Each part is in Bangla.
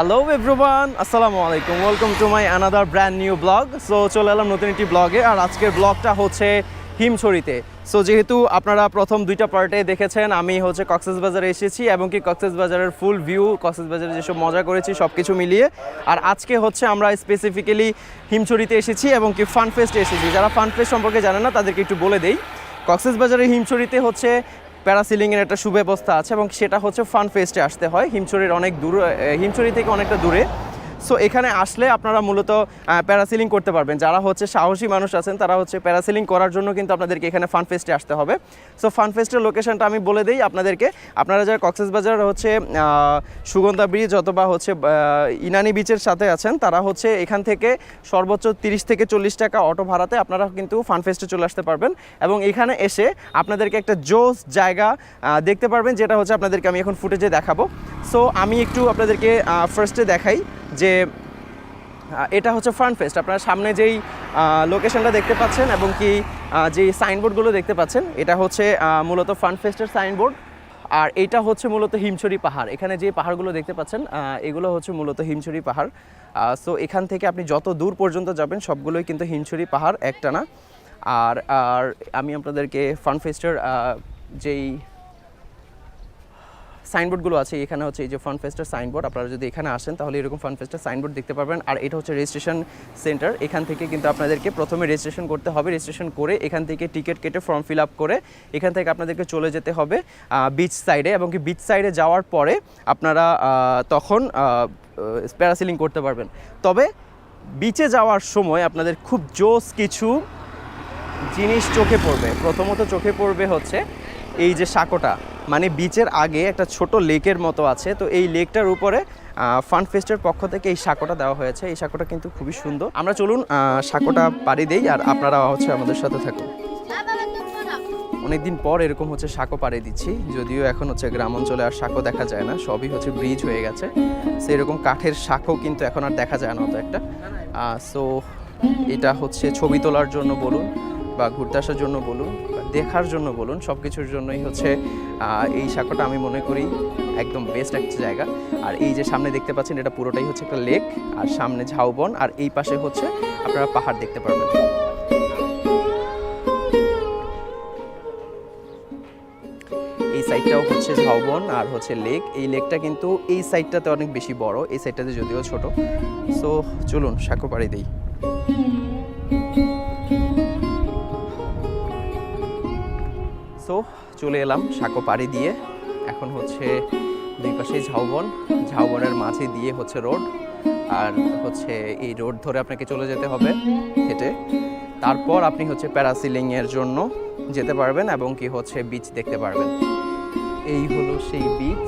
হ্যালো এভরিওয়ান আসসালামু আলাইকুম welcome to my another brand new blog so চলে এলাম নতুন একটি ব্লগে আর আজকের ব্লগটা হচ্ছে হিমছড়িতে। সো যেহেতু আপনারা প্রথম দুইটা পার্টে দেখেছেন, আমি হচ্ছে কক্সেস বাজারে এসেছি এবং কি কক্সেস বাজারের ফুল ভিউ কক্সেস বাজারে যেসব মজা করেছি সব কিছু মিলিয়ে। আর আজকে হচ্ছে আমরা স্পেসিফিক্যালি হিমছড়িতে এসেছি এবং কি ফান ফেস্টে এসেছি। যারা ফান ফেস্ট সম্পর্কে জানে না, তাদেরকে একটু বলে দেই। কক্সেস বাজারের হিমছড়িতে হচ্ছে প্যারাসিলিংয়ের একটা সুব্যবস্থা আছে এবং সেটা হচ্ছে ফান ফেস্টে আসতে হয়। হিমচুরির অনেক দূর হিমচুরি থেকে অনেকটা দূরে। সো এখানে আসলে আপনারা মূলত প্যারাসিলিং করতে পারবেন। যারা হচ্ছে সাহসী মানুষ আছেন, তারা হচ্ছে প্যারাসিলিং করার জন্য কিন্তু আপনাদেরকে এখানে ফান ফেস্টে আসতে হবে। সো ফান ফেস্টের লোকেশনটা আমি বলে দিই আপনাদেরকে। আপনারা যারা কক্সবাজার হচ্ছে সুগন্ধা ব্রিজ অথবা হচ্ছে ইনানি বিচের সাথে আছেন, তারা হচ্ছে এখান থেকে সর্বোচ্চ তিরিশ থেকে চল্লিশ টাকা অটো ভাড়াতে আপনারা কিন্তু ফান ফেস্টে চলে আসতে পারবেন। এবং এখানে এসে আপনাদেরকে একটা জোস জায়গা দেখতে পারবেন, যেটা হচ্ছে আপনাদেরকে আমি এখন ফুটেজে দেখাবো। সো আমি একটু আপনাদেরকে ফার্স্টে দেখাই। যে এটা হচ্ছে ফ্রন্ট ফেস্ট আপনারা সামনে যেই লোকেশনটা দেখতে পাচ্ছেন এবং কি যেই সাইনবোর্ডগুলো দেখতে পাচ্ছেন, এটা হচ্ছে মূলত ফ্রন্ট ফেস্টের সাইনবোর্ড আর এটা হচ্ছে মূলত হিমছড়ি পাহাড়। এখানে যে পাহাড়গুলো দেখতে পাচ্ছেন এগুলো হচ্ছে মূলত হিমছড়ি পাহাড়। সো এখান থেকে আপনি যত দূর পর্যন্ত যাবেন, সবগুলোই কিন্তু হিমছড়ি পাহাড় একটানা। আর আর আমি আপনাদেরকে ফান ফেস্টের যেই সাইনবোর্ডগুলো আছে, এখানে হচ্ছে এই যে ফান ফেস্টের সাইনবোর্ড, আপনারা যদি এখানে আসেন তাহলে এরকম ফান ফেস্টের সাইনবোর্ড দেখতে পারবেন। আর এটা হচ্ছে রেজিস্ট্রেশন সেন্টার এখান থেকে কিন্তু আপনাদেরকে প্রথমে রেজিস্ট্রেশন করতে হবে। রেজিস্ট্রেশন করে এখান থেকে টিকিট কেটে ফর্ম ফিল আপ করে এখান থেকে আপনাদেরকে চলে যেতে হবে বিচ সাইডে এবং কি বিচ সাইডে যাওয়ার পরে আপনারা তখন প্যারাসিলিং করতে পারবেন। তবে বিচে যাওয়ার সময় আপনাদের খুব জোস কিছু জিনিস চোখে পড়বে। প্রথমত চোখে পড়বে হচ্ছে এই যে সাঁকোটা। মানে বিচের আগে একটা ছোট লেকের মতো আছে। তো এই লেকটার উপরে ফান ফেস্টের পক্ষ থেকে এই সাঁকোটা দেওয়া হয়েছে। এই সাঁকোটা কিন্তু খুবই সুন্দর। আমরা চলুন সাঁকোটা পাড়ি দেই আর আপনারা হচ্ছে আমাদের সাথে থাকুন। অনেকদিন পর এরকম হচ্ছে সাঁকো পাড়ে দিচ্ছি, যদিও এখন হচ্ছে গ্রাম অঞ্চলে আর সাঁকো দেখা যায় না, সবই হচ্ছে ব্রিজ হয়ে গেছে। সেরকম কাঠের সাঁকো কিন্তু এখন আর দেখা যায় না অত একটা। সো এটা হচ্ছে ছবি তোলার জন্য বলুন বা ঘুরতে আসার জন্য বলুন দেখার জন্য বলুন সব কিছুর জন্যই হচ্ছে এই সাঁকোটা আমি মনে করি একদম বেস্ট একটা জায়গা। আর এই যে সামনে দেখতে পাচ্ছেন, এটা পুরোটাই হচ্ছে একটা লেক আর সামনে ঝাউবন, আর এই পাশে হচ্ছে আপনারা পাহাড় দেখতে পারবেন। এই সাইডটাও হচ্ছে ঝাউবন, আর হচ্ছে লেক এই লেকটা কিন্তু এই সাইডটাতে অনেক বেশি বড়, এই সাইডটাতে যদিও ছোট। সো চলুন সাঁকো পাড়ি দিই। সো চলে এলাম সাঁকো পাড়ি দিয়ে। এখন হচ্ছে দুই পাশে ঝাউবন। ঝাউবনের মাঝে দিয়ে হচ্ছে রোড। আর হচ্ছে এই রোড ধরে আপনাকে চলে যেতে হবে হেঁটে। তারপর আপনি হচ্ছে প্যারাসিলিংয়ের জন্য যেতে পারবেন এবং কি হচ্ছে বিচ দেখতে পারবেন। এই হলো সেই বিচ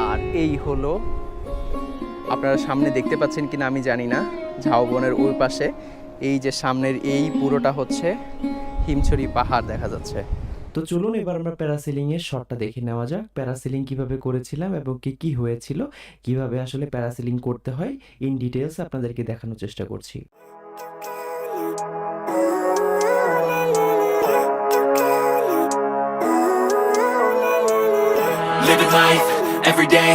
আর এই হলো আপনারা সামনে দেখতে পাচ্ছেন কিনা আমি জানি না। ঝাউবনের ওই পাশে। এই যে সামনের এই পুরোটা হচ্ছে হিমছড়ি পাহাড় দেখা যাচ্ছে। তো চলুন এবার আমরা প্যারাসিলিং এর শটটা দেখে নেওয়া যাক। প্যারাসিলিং কীভাবে করেছিলাম এবং কি কি হয়েছিল কীভাবে আসলে প্যারাসিলিং করতে হয় ইন ডিটেলস আপনাদেরকে দেখানোর চেষ্টা করছি। Living life, every day,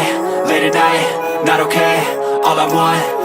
late at night, not okay All I want,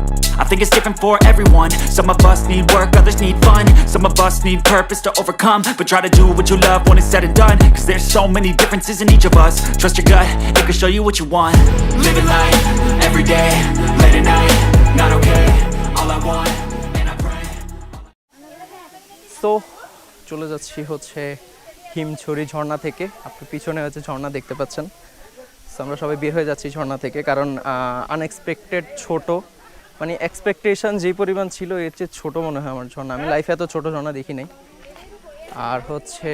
I think it's different for everyone Some of us need work, others need fun Some of us need purpose to overcome But try to do what you love when it's said and done Cause there's so many differences in each of us Trust your gut, it can show you what you want Living life, every day, late at night Not okay, all I want, and I pray so চলে যাচ্ছি হচ্ছে হিমছড়ি ঝর্ণা থেকে আপনি পিছনে হচ্ছে ঝর্ণা দেখতে পাচ্ছেন আমরা সবাই বের হয়ে যাচ্ছি ঝর্ণা থেকে কারণ আনএক্সপেক্টেড ছোট মানে এক্সপেকটেশন যেই পরিমাণ ছিল, এর চেয়ে ছোটো মনে হয় আমার ঝর্ণা। আমি লাইফে এত ছোট ঝর্ণা দেখি নাই। আর হচ্ছে,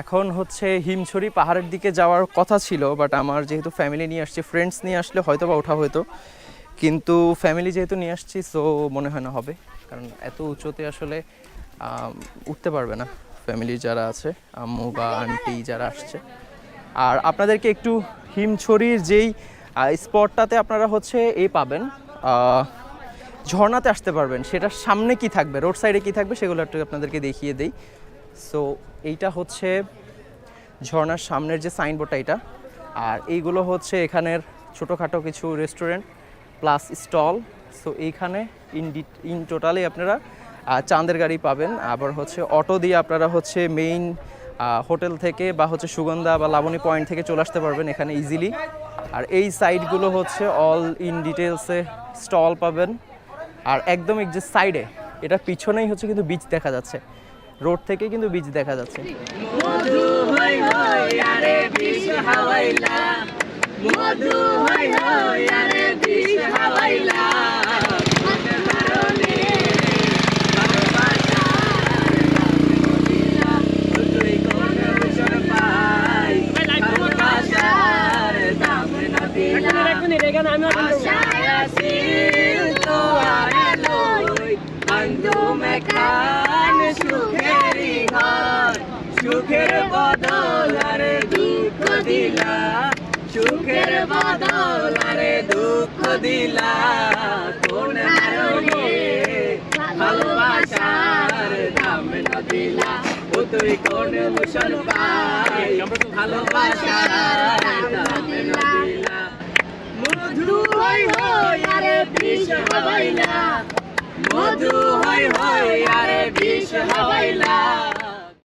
এখন হচ্ছে হিমছড়ি পাহাড়ের দিকে যাওয়ার কথা ছিল বাট আমার যেহেতু ফ্যামিলি নিয়ে আসছি ফ্রেন্ডস নিয়ে আসলে হয়তো বা ওঠা হতো কিন্তু ফ্যামিলি যেহেতু নিয়ে আসছি সো মনে হয় না হবে। কারণ এত উঁচুতে আসলে উঠতে পারবে না ফ্যামিলি যারা আছে, আম্মু বা আন্টি যারা আসছে। আর আপনাদেরকে একটু হিমছড়ির যেই স্পটটাতে আপনারা হচ্ছে এই পাবেন ঝর্ণাতে আসতে পারবেন। সেটার সামনে কি থাকবে রোড সাইডে কি থাকবে সেগুলো একটু আপনাদেরকে দেখিয়ে দেই। সো এইটা হচ্ছে ঝর্ণার সামনের যে সাইনবোর্ডটা এটা। আর এইগুলো হচ্ছে এখানের ছোটোখাটো কিছু রেস্টুরেন্ট প্লাস স্টল সো এইখানে ইন ইন টোটালি আপনারা চাঁদের গাড়ি পাবেন। আবার হচ্ছে অটো দিয়ে আপনারা হচ্ছে মেইন হোটেল থেকে বা হচ্ছে সুগন্ধা বা লাবণী পয়েন্ট থেকে চলে আসতে পারবেন এখানে ইজিলি আর এই সাইডগুলো হচ্ছে অল ইন ডিটেলসে স্টল পাবেন। আর একদম এক যে সাইডে এটা পিছনেই হচ্ছে কিন্তু বিচ দেখা যাচ্ছে। রোড থেকে কিন্তু বিচ দেখা যাচ্ছে। মধু হয় হয় আরে বিষ হাওয়াইলা মধু হই হই আরে বিষ হাওয়াইলা মনে কারণে তুই কোন ভূষণ পাই ভালোবাসার দাম না দিলা আশায় আছিল তোয়ারে লই বন্ধু মেখান সুখেরি ঘর সুখের বদল, আরে দুঃখ দিলা। সুখের বদল, আরে দুঃখ দিলা। কোন ভালোবাসার দাম না দিলা? ও তুই কোন পাই? ভালোবাসার দাম না দিলা। মধু হই হই, আরে বিষ হাওয়াইলা মধু হই হই, আরে বিষ